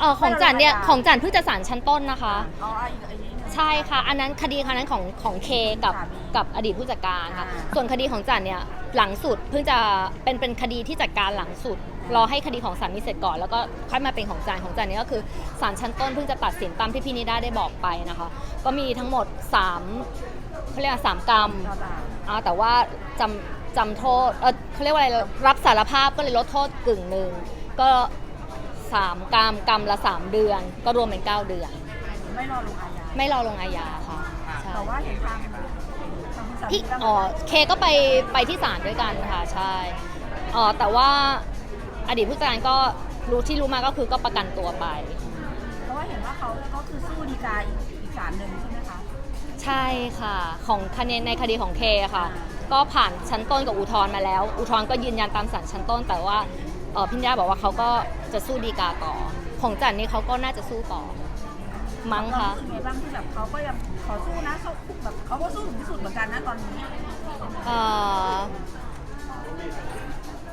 เออของจันเนี่ยของจันเพิ่งจะศาลชั้นต้นนะคะ อ๋ออีกอันนี้ใช่ค่ะ อันนั้นคดีครั้งนั้นของของเคกับสามีกับอดีตผู้จัดการค่ะ อ่า ส่วนคดีของจันเนี่ยหลังสุดเพิ่งจะเป็นเป็นคดีที่จัดการหลังสุด รอให้คดีของสามีเสร็จก่อนแล้วก็ค่อยมาเป็นของจันของจันเนี่ยก็คือศาลชั้นต้นเพิ่งจะตัดสินตามที่พี่นิด้าได้บอกไปนะคะ ก็มีทั้งหมด3เขาเรียกว่าสามกรรมต่อต่างอ่าแต่ว่าจำจำโทษเออเขาเรียกว่าอะไรรับสารภาพก็เลยลดโทษกึ่งหนึ่งก็ สามกรรมกรรมละสามเดือน ก็รวมเป็นเก้าเดือน ไม่รอลงอาญาไม่รอลงอาญาค่ะใช่แต่ว่าเห็นทางทางคุณสามีพี่ก็อ๋อเคก็ไปไปที่ศาลด้วยกันค่ะใช่อ๋อแต่ว่าอดีตผู้จัดการก็รู้ที่รู้มาก็คือก็ประกันตัวไป เพราะว่าเห็นว่าเขาก็คือสู้ดีกาอีกอีกศาลหนึ่งใช่ไหมคะใช่ค่ะ ของคดีในคดีของเคค่ะ ก็ผ่านชั้นต้นกับอุทธรณ์มาแล้ว อุทธรณ์ก็ยืนยันตามศาลชั้นต้น แต่ว่า เอ่อพี่นิดาบอกว่าเขาก็จะสู้ดีกาต่อ ของจันนี่เขาก็น่าจะสู้ต่อ มั้งเราคะรู้สึกไงบ้างที่แบบเขาก็ยังขอสู้นะเขาแบบเขาก็สู้ถึงที่สุดเหมือนกันนะตอนนี้เอ่อ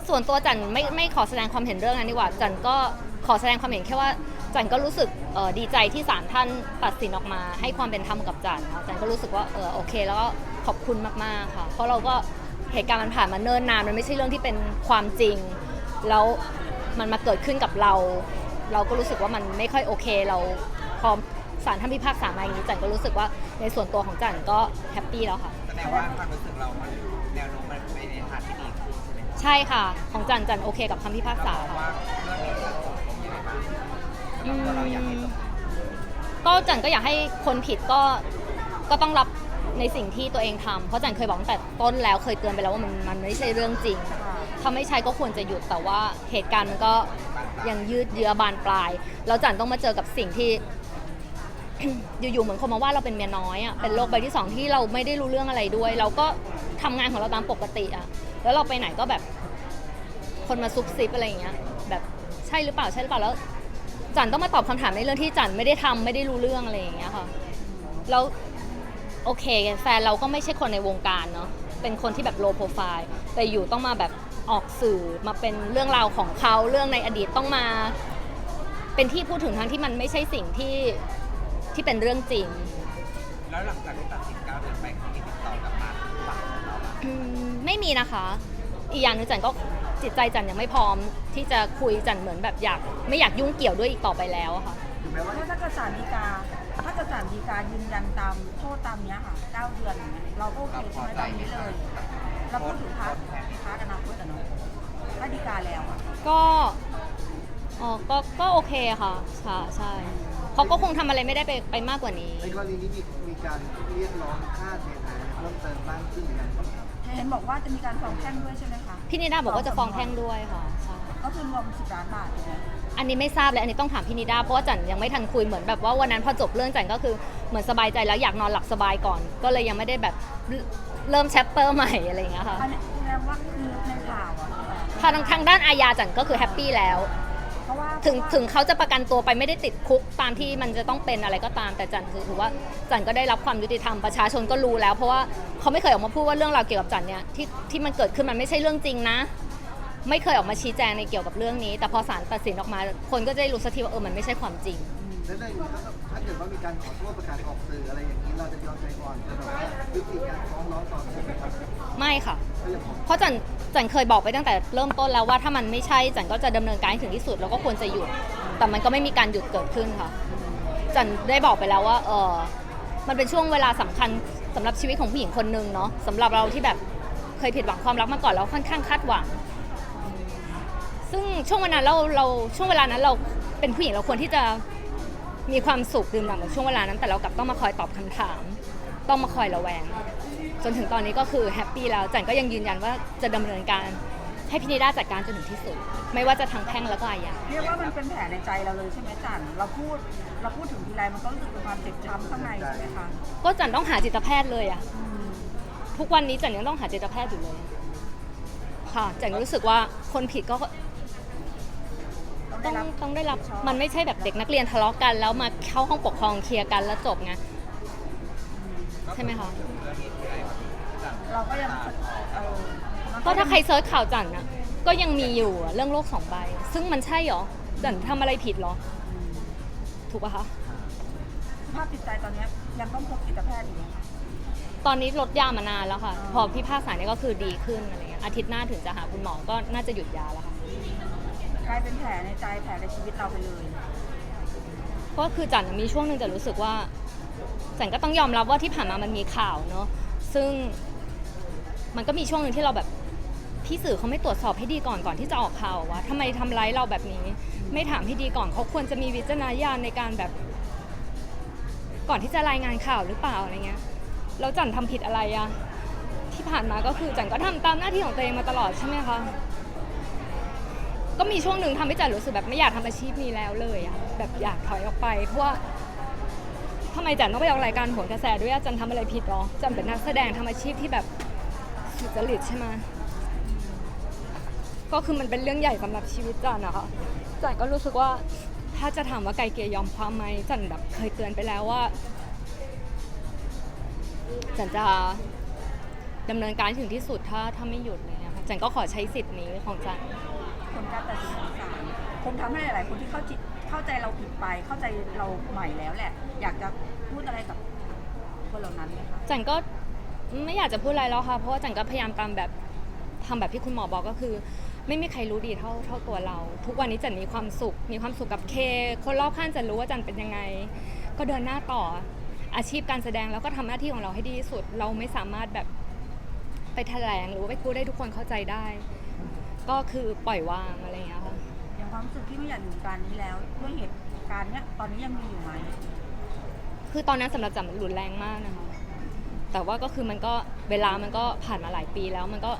ส่วนตัวจันไม่ไม่ขอแสดงความเห็นเรื่องนั้นดีกว่า จันก็ขอแสดงความเห็นแค่ว่าจันก็รู้สึกเอ่อดีใจที่ศาลท่านตัดสินออกมา ให้ความเป็นธรรมกับจันค่ะจันก็รู้สึกว่าเออโอเค แล้วก็ขอบคุณมากๆค่ะ เพราะเราก็เหตุการณ์มันผ่านมาเนิ่นนานมันไม่ใช่เรื่องที่เป็นความจริง แล้วมันมาเกิดขึ้นกับเรา เราก็รู้สึกว่ามันไม่ค่อยโอเค เราพอศาลท่านพิพากษามาอย่างนี้จันก็รู้สึกว่าในส่วนตัวของจันก็แฮปปี้แล้วค่ะ แสดงว่าความรู้สึกเรามันแนวโน้มมันไปในทางที่ดีขึ้นใช่ไหมครับใช่ค่ะ ของจันจันโอเคกับคำพิพากษาเพราะค่ะ ว่าเรื่องนี้จะจบลงยังไงบ้างสำหรับตัวเราอยากให้จบก็จันก็อยากให้คนผิดก็ก็ต้องรับในสิ่งที่ตัวเองทำเพราะจันเคยบอกตั้งแต่ต้นแล้วเคยเตือนไปแล้วว่ามันมันไม่ใช่เรื่องจริง ถ้าไม่ใช่ก็ควรจะหยุดแต่ว่าเหตุการณ์มันก็ยังยืดเยื้อบานปลาย แล้วจันต้องมาเจอกับสิ่งที่ อยู่ๆเหมือนคนมาว่าเราเป็นเมียน้อยอะเป็นโรคใบที่สองที่เราไม่ได้รู้เรื่องอะไรด้วย เราก็ทำงานของเราตามปกติอะแล้วเราไปไหนก็แบบ คนมาซุบซิบอะไรอย่างเงี้ย แบบใช่หรือเปล่าใช่หรือเปล่าแล้วจันต้องมาตอบคำถามในเรื่องที่จันไม่ได้ทำไม่ได้รู้เรื่องอะไรอย่างเงี้ยค่ะแล้ว โอเคแฟนเราก็ไม่ใช่คนในวงการเนาะเป็นคนที่แบบโลโปรไฟล์แต่อยู่ต้องมาแบบออกสื่อมาเป็นเรื่องราวของเขาเรื่องในอดีตต้องมา เป็นที่พูดถึงทั้งที่มันไม่ใช่สิ่งที่ที่เป็นเรื่องจริง แล้วหลังจากที่ตัดสินก้าวเดือนไปเขามีติดต่อกลับมาฝั่งของเราอะอืมไม่มีนะคะ อีกอย่างหนึงจันก็จิตใจจันยังไม่พร้อมที่จะคุยจันเหมือนแบบอยาก ไม่อยากยุ่งเกี่ยวด้วยอีกต่อไปแล้วอะค่ะ ถึงแม้ว่าถ้าเกิดศาลฎีกา ถ้าเกิดศาลฎีกายืนยันตามโทษตามเนี้ยค่ะ9เดือนอย่างเงี้ยเราก็โอเคใช่ไหมตามนี้เลยเราพูดถึงพาร์ทพาร์ทอนาคตอะเนาะถ้าฎีกาแล้วอะก็อ๋อก็ก็โอเคค่ะใช่ใช่เขาก็คงทำอะไรไม่ได้ไปไปมากกว่านี้ ในกรณีนี้มีมีการเรียกร้องค่าเสียหายเพิ่มเติมบ้างขึ้นหรือยังครับเห็นบอกว่าจะมีการฟ้องแพ่งด้วยใช่ไหมคะพี่นิดาบอกว่าจะฟ้องแพ่งด้วยค่ะใช่ก็คือรวม10ล้านบาทถูกไหม อันนี้ไม่ทราบเลยอันนี้ต้องถามพี่นิดาเพราะว่าจันยังไม่ทันคุยเหมือนแบบว่าวันนั้นพอจบเรื่องจันก็คือเหมือนสบายใจแล้วอยากนอนหลับสบายก่อน ก็เลยยังไม่ได้แบบเริ่มแชปเตอร์ใหม่อะไรอย่างเงี้ยค่ะอันนี้แสดงว่าคือในข่าวอะทางทางด้านอาญาจันก็คือแฮปปี้แล้ว เพราะว่าถึงถึงเขาจะประกันตัวไปไม่ได้ติดคุกตามที่มันจะต้องเป็นอะไรก็ตามแต่จันคือถือว่าจันก็ได้รับความยุติธรรมประชาชนก็รู้แล้ว เพราะว่าเขาไม่เคยออกมาพูดว่าเรื่องราวเกี่ยวกับจันเนี่ยที่ที่มันเกิดขึ้นมันไม่ใช่เรื่องจริงนะ ไม่เคยออกมาชี้แจงในเกี่ยวกับเรื่องนี้ แต่พอศาลตัดสินออกมา คนก็จะได้รู้สักทีว่าเออมันไม่ใช่ความจริง และในนี้ก็ถ้าเกิดว่ามีการขอโทษประกาศออกสื่ออะไรอย่างนี้เราจะยอมใจอ่อนจะแบบว่ายุติการฟ้องร้องต่อใช่ไหมครับไม่ค่ะ ก็ยังขอเพราะจันจันเคยบอกไปตั้งแต่เริ่มต้นแล้วว่าถ้ามันไม่ใช่จันก็จะดำเนินการให้ถึงที่สุดแล้วก็ควรจะหยุด แต่มันก็ไม่มีการหยุดเกิดขึ้นค่ะ จันได้บอกไปแล้วว่าเออมันเป็นช่วงเวลาสำคัญสำหรับชีวิตของผู้หญิงคนหนึ่งเนาะสำหรับเราที่แบบเคยผิดหวังความรักมาก่อนแล้วค่อนข้างคาดหวัง ซึ่งช่วงเวลาเราเราช่วงเวลานั้นเราเป็นผู้หญิงเราควรที่จะมีความสุขดื่มด่ำกับช่วงเวลานั้น แต่เรากลับต้องมาคอยตอบคำถาม ต้องมาคอยระแวง จนถึงตอนนี้ก็คือแฮปปี้แล้วจันก็ยังยืนยันว่าจะดำเนินการให้พินิด้าจัดการจนถึงที่สุด ไม่ว่าจะทางแพ่งแล้วก็อาญา เรียกว่ามันเป็นแผลในใจเราเลยใช่ไหมจันเราพูดเราพูดถึงทีไรมันก็รู้สึกเป็นความเจ็บช้ำข้างในใช่ไหมคะก็จันต้องหาจิตแพทย์เลยอะทุกวันนี้จันยังต้องหาจิตแพทย์อยู่เลยค่ะจันรู้สึกว่าคนผิดก็ ต้องได้ต้องรับต้องได้รับผิดชอบมันไม่ใช่แบบเด็กนักเรียนทะเลาะกัน แล้วมาเข้าห้องปกครองเคลียร์กันแล้วจบไงใช่ไหมคะเราก็ยังเออมันก็ถ้าใครเซิร์ชข่าวจันอะก็ยังมีอยู่อะเรื่องโลกสองใบ ซึ่งมันใช่เหรอจันทำอะไรผิดเหรออถูกปะคะสภาพจิตใจตอนเนี้ยยังต้องพบจิตแพทย์อยู่ไหมคะตอนนี้ลดยามานานแล้วค่ะอ่าพอพี่ภาคสายเนี่ยก็คือดีขึ้นอะไรเงี้ยอาทิตย์หน้าถึงจะหาคุณหมอก็น่าจะหยุดยาแล้วค่ะ กลายเป็นแผลในใจแผลในชีวิตเราไปเลย ก็คือจันมีช่วงหนึ่งจะรู้สึกว่าจันก็ต้องยอมรับว่าที่ผ่านมามันมีข่าวเนอะซึ่งมันก็มีช่วงหนึ่งที่เราแบบพี่สื่อเขาไม่ตรวจสอบให้ดีก่อนก่อนที่จะออกข่าวว่าทำไมทำร้ายเราแบบนี้ ไม่ถามให้ดีก่อนเขาควรจะมีวิจารณญาณในการแบบ ก่อนที่จะรายงานข่าวหรือเปล่าอะไรเงี้ยแล้วจันทำผิดอะไรอะที่ผ่านมาก็คือจันก็ทำตามหน้าที่ของตัวเองมาตลอดใช่ไหมคะ ก็มีช่วงหนึ่งทำให้จันรู้สึกแบบไม่อยากทำอาชีพนี้แล้วเลยอะแบบอยากถอยออกไป เพราะว่าทำไมจันต้องไปออกรายการผลกระแสด้วยอะจันทำอะไรผิดหรอจันเป็นนักแสดงทำอาชีพที่แบบสุจริตใช่ไหมก็คือมันเป็นเรื่องใหญ่สำหรับชีวิตจันนะคะจันก็รู้สึกว่าถ้าจะถามว่าไกลเกลียยอมความไหมจันแบบเคยเตือนไปแล้วว่า จันจะดำเนินการให้ถึงที่สุดถ้าถ้าไม่หยุดเลยนะคะจันก็ขอใช้สิทธิ์นี้ของจัน ผลการตัดสินของศาลคงทำให้หลาย ๆ คนที่เข้าจิตเข้าใจเราผิดไปเข้าใจเราใหม่แล้วแหละ อยากจะพูดอะไรกับคนเหล่านั้นไหมคะจันก็ไม่อยากจะพูดอะไรแล้วค่ะเพราะว่าจันก็พยายามตามแบบทำแบบที่คุณหมอบอกก็คือ ไม่มีใครรู้ดีเท่าเท่าตัวเรา ทุกวันนี้จันมีความสุข มีความสุขกับเค คนรอบข้างจันรู้ว่าจันเป็นยังไง ก็เดินหน้าต่ออาชีพการแสดงแล้วก็ทำหน้าที่ของเราให้ดีที่สุด เราไม่สามารถแบบไปแถลงหรือว่าไปพูดให้ทุกคนเข้าใจได้ ก็คือปล่อยวางอะไรอย่างเงี้ยค่ะ อย่างความรู้สึกที่ไม่อยากอยู่วงการนี้แล้วด้วยเหตุการณ์เนี้ยตอนนี้ยังมีอยู่ไหมคือตอนนั้นสำหรับจันมันรุนแรงมากนะคะ แต่ว่าก็คือมันก็เวลามันก็ผ่านมาหลายปีแล้ว มันก็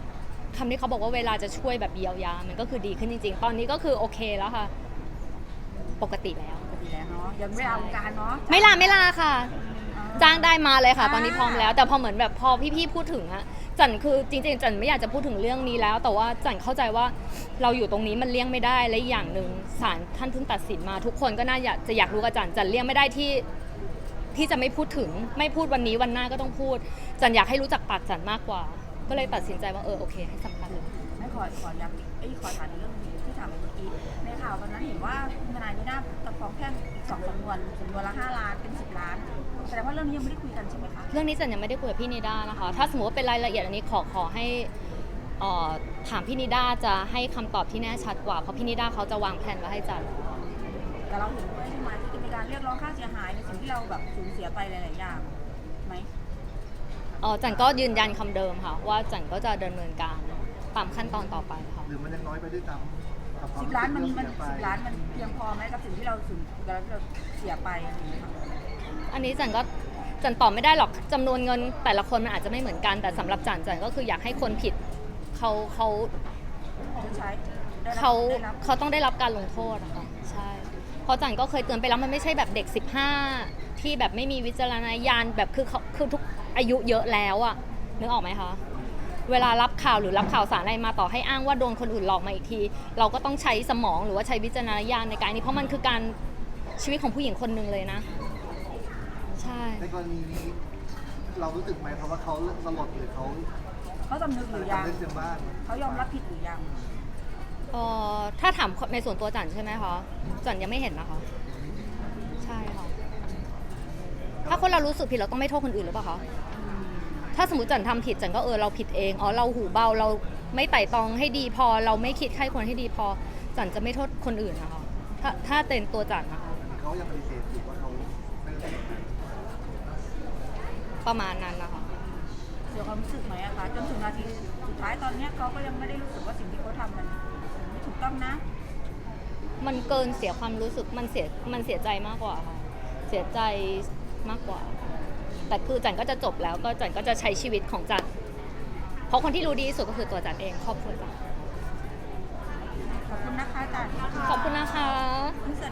คำที่เขาบอกว่าเวลาจะช่วยแบบเยียวยา มันก็คือดีขึ้นจริง ๆ ตอนนี้ก็คือโอเคแล้วค่ะ ปกติแล้ว ปกติแล้วเนาะยังไม่เอาวงการเนาะไม่ลาไม่ลาค่ะอ่าจ้างได้มาเลยค่ะอ่าตอนนี้พร้อมแล้ว แต่พอเหมือนแบบพอพี่ๆพูดถึงอะ จันคือจริงๆจันไม่อยากจะพูดถึงเรื่องนี้แล้ว แต่ว่าจันเข้าใจว่าเราอยู่ตรงนี้มันเลี่ยงไม่ได้และอีกอย่างหนึ่งศาลท่านเพิ่งตัดสินมา ทุกคนก็น่าอยากจะอยากรู้กับจันจันเลี่ยงไม่ได้ที่ที่จะไม่พูดถึงไม่พูดวันนี้วันหน้าก็ต้องพูด จันอยากให้รู้จักปากจันมากกว่า ก็เลยตัดสินใจว่าเออโอเค ให้สัมภาษณ์เลย ขอขอย้ำอีกเอ้ยขอถามอีกเรื่องหนึงที่ถามไปเมื่อกี้ในข่าววันนั้นเห็นว่าคุณทนายนิด้าจะฟ้องแพ่งอีกสองสำนวนสำนวนละห้าล้านเป็นสิบล้านแสดงว่าเรื่องนี้ยังไม่ได้คุยกันใช่ไหมคะ เรื่องนี้จันยังไม่ได้คุยกับพี่นิด้านะคะ ถ้าสมมติว่าเป็นรายละเอียดอันนี้ขอขอให้เอ่อถามพี่นิด้าจะให้คำตอบที่แน่ชัดกว่า เพราะพี่นิด้าเขาจะวางแผนไว้ให้จัน แต่เราเห็นด้วยใช่ไหมที่จะมีการเรียกร้องค่าเสียหายในสิ่งที่เราแบบสูญเสียไปหลายๆอย่างไหม เออจันก็ยืนยันคำเดิมค่ะ ว่าจันก็จะดำเนินการ ตามขั้นตอนต่อไปค่ะ หรือมันยังน้อยไปด้วยซ้ำกับควสิบล้านมันรู้สึกมันที่เรสิเสีบยไปล้านมันเพียงพอไหมกับสิ่งที่เราสูญเราเราเสียไปอะไรอย่างเงี้ยค่ะอันนี้จันก็จันตอบไม่ได้หรอกจำนวนเงินแต่ละคนมันอาจจะไม่เหมือนกันแต่สำหรับจันจันก็คืออยากให้คนผิดเขาเขาชดใช้ได้รับเขาได้รับเขาต้องได้รับการลงโทษอะค่ะใช่เพราะจันก็เคยเตือนไปแล้วมันไม่ใช่แบบเด็ก 15 ที่แบบไม่มีวิจารณญาณแบบคือเขาคือทุกอายุเยอะแล้วอะนึกออกไหมคะ เวลารับข่าวหรือรับข่าวสารอะไรมาต่อให้อ้างว่าโดนคนอื่นหลอกมาอีกที เราก็ต้องใช้สมองหรือว่าใช้วิจารณญาณในการนี้เพราะมันคือการชีวิตของผู้หญิงคนหนึ่งเลยนะ ใช่ ในกรณีนี้เรารู้สึกไหมครับว่าเขาสลดหรือเขาเขาสำนึกหรือยังทำได้เสียบ้างเขายอมรับผิดหรือยังเอ่อถ้าถามในส่วนตัวจันใช่ไหมคะจันยังไม่เห็นนะคะใช่ค่ะถ้าคนเรารู้สึกผิดเราต้องไม่โทษคนอื่นหรือเปล่าคะ ถ้าสมมติจันทำผิดจันก็เออเราผิดเองอ๋อเราหูเบาเราไม่ไต่ตองให้ดีพอ เราไม่คิดใครควรให้ดีพอจันจะไม่โทษคนอื่นนะคะถ้าถ้าเป็นตัวจันนะคะเขายังปฏิเสธอยู่ว่าเขาไม่ได้ประมาณนั้นนะคะเสียความรู้สึกไหมอะคะจนถึงนาทีสุดท้ายตอนเนี้ยเขาก็ยังไม่ได้รู้สึกว่าสิ่งที่เขาทำมันไม่ถูกต้องนะ มันเกินเสียความรู้สึกมันเสียมันเสียใจมากกว่าค่ะเสียใจมากกว่า แต่คือจันก็จะจบแล้วก็จันก็จะใช้ชีวิตของจันเพราะคนที่รู้ดีที่สุดก็คือตัวจันเองครอบครัวจันขอบคุณนะคะอาจารย์ขอบคุณนะคะอินเสิร์ต